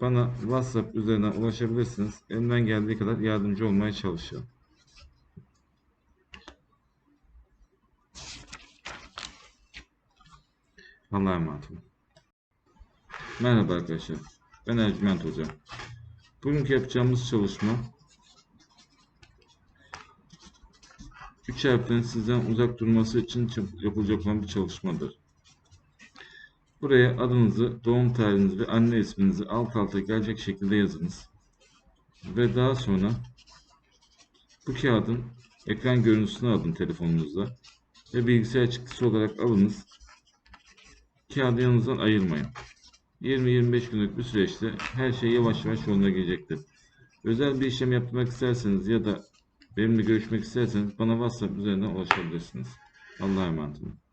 bana WhatsApp üzerinden ulaşabilirsiniz. Elimden geldiği kadar yardımcı olmaya çalışıyorum. Allah'a emanet olun. Merhaba arkadaşlar. Ben Ercüment Hoca. Bugünkü yapacağımız çalışma 3 harflerin sizden uzak durması için yapılacak olan bir çalışmadır. Buraya adınızı, doğum tarihinizi ve anne isminizi alt alta gelecek şekilde yazınız. Ve daha sonra bu kağıdın ekran görüntüsünü alın telefonunuzda ve bilgisayar çıktısı olarak alınız. Kağıdı yanınızdan ayırmayın. 20-25 günlük bir süreçte her şey yavaş yavaş yoluna gelecektir. Özel bir işlem yapmak isterseniz ya da benimle görüşmek isterseniz bana WhatsApp üzerinden ulaşabilirsiniz. Allah'a emanet olun.